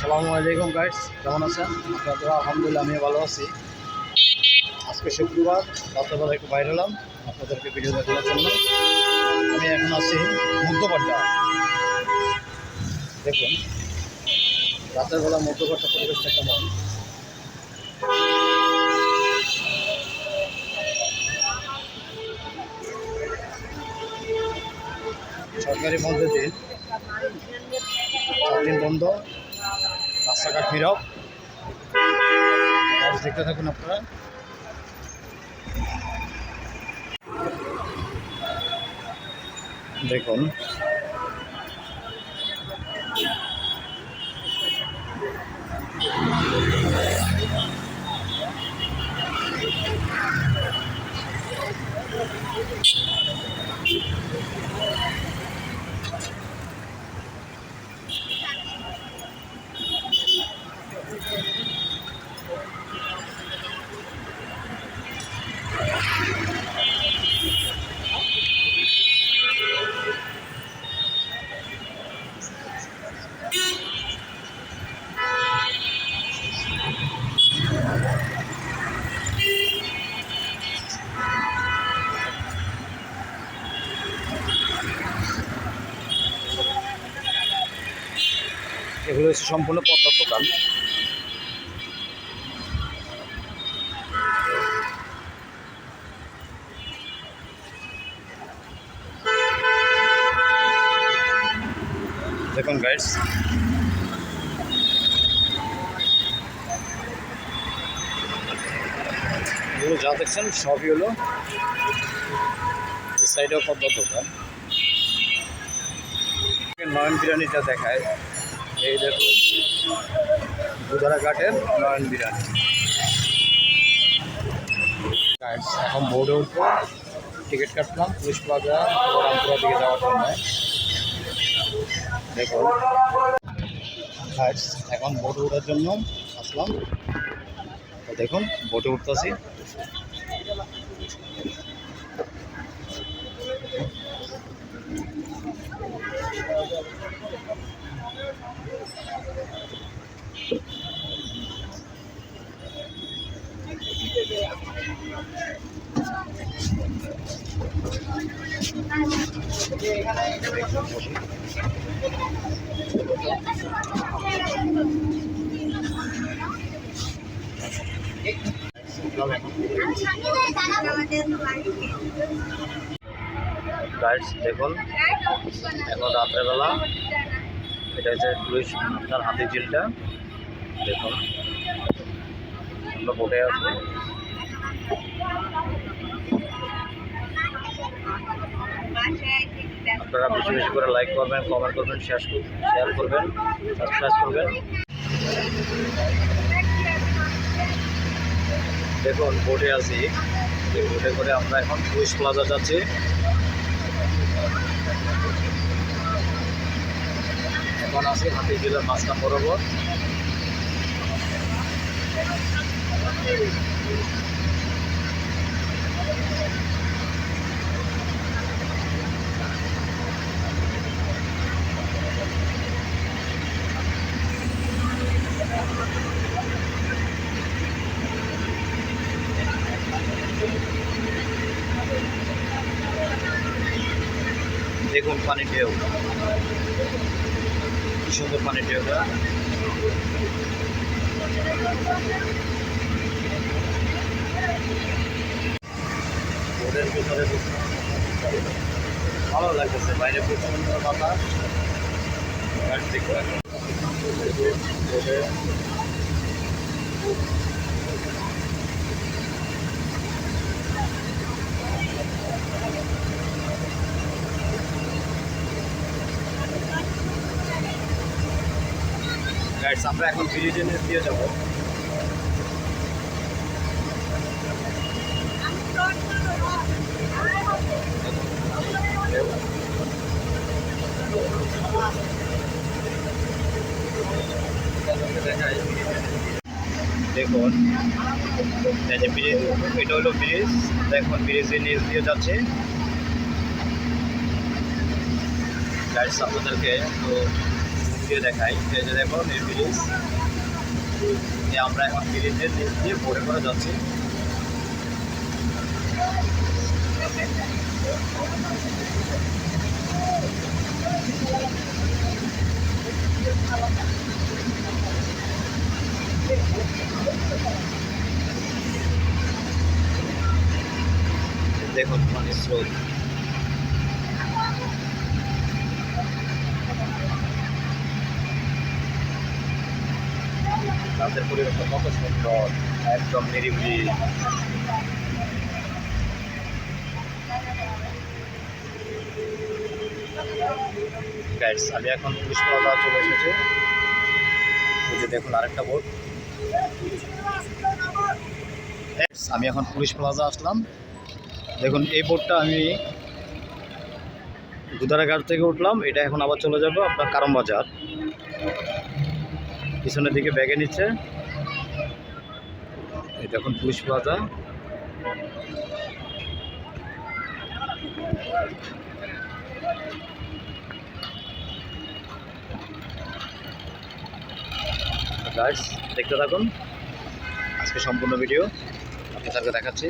সালামু আলাইকুম গাইস কেমন আছেন? আপনারা আলহামদুলিল্লাহ, আমিও ভালো আছি। আজকে শুক্রবার, রাত্রেবেলা একটু বাইরে হলাম আপনাদেরকে ভিডিও দেখানোর জন্য। আমি এখন আছি মধ্যপাড্ডা দেখুন রাতের বেলা মধ্যপাড্ডা পরিবেশটা কেমন? সরকারি বন্ধের দিন চার দিন বন্ধ রাস্তাঘাট ফিরাও দেখতে থাকুন আপনারা। দেখুন এগুলো হচ্ছে সম্পূর্ণ পদ্মার দোকান। দেখুন গাইডস এগুলো যা দেখছেন সবই হলো সাইডেও পদ্মার দোকান। নয়ন বিরিয়ানিটা দেখায়। এই দেখুন ঘাটের নয়ন বিরিয়ানি। এখন বোর্ডে উঠবো টিকিট কাটলাম পুলিশ প্লাজা রামপুরা দিকে যাওয়ার জন্য। দেখুন। এখন বোর্ডে ওঠার জন্য আসলাম। দেখুন বোটে উঠতেছি। দেখুন এখন রাত্রেবেলা এটা হচ্ছে পুলিশ আপনার হাতি ঝিলটা। দেখুন আমরা বোটে আছি। আপনারা বেশি বেশি করে লাইক করবেন কমেন্ট করবেন শেয়ার শেয়ার করবেন সাবস্ক্রাইব করবেন। দেখুন বোটে আছি। এই বোটে করে আমরা এখন পুলিশ প্লাজা যাচ্ছি। এখন আছি হাতি জেলার মাঝখান বরাবর। দেখুন পানি ঢেউ কি সুন্দর পানি ঢেউটা ভালো লাগতেছে বাইরে প্রচণ্ড বাতাস। দেখতে গাইডস আমরা এখন ব্রিজের দিয়ে যাব। দেখুন, এই যে ব্রিজ এটা হলো ব্রিজ দেখুন ব্রিজের নিচ দিয়ে যাচ্ছে। গাইডস আপনাদেরকে তো দিয়ে দেখাই যে দেখুন আমরা এখন ব্রিজের নিচ দিয়ে পড়ে যাচ্ছি। দেখুন মানে স্রোত রাতের পরিবেশটা কত সুন্দর একদম নিরিবিলি। গাইডস আমি এখন পুলিশ প্লাজা চলে এসেছি। যে দেখুন আরেকটা Guys, আমি এখন পুলিশ প্লাজা আসলাম। দেখুন এই বোটটা আমি গুদারাঘাট থেকে উঠলাম। এটা এখন আবার চলে যাব আপনার কারম বাজার পিছনের দিকে ব্যাগে নিচ্ছে। এটা এখন পুলিশ প্লাজা গাইডস দেখতে থাকুন। আজকে সম্পূর্ণ ভিডিও আপনাদেরকে দেখাচ্ছি।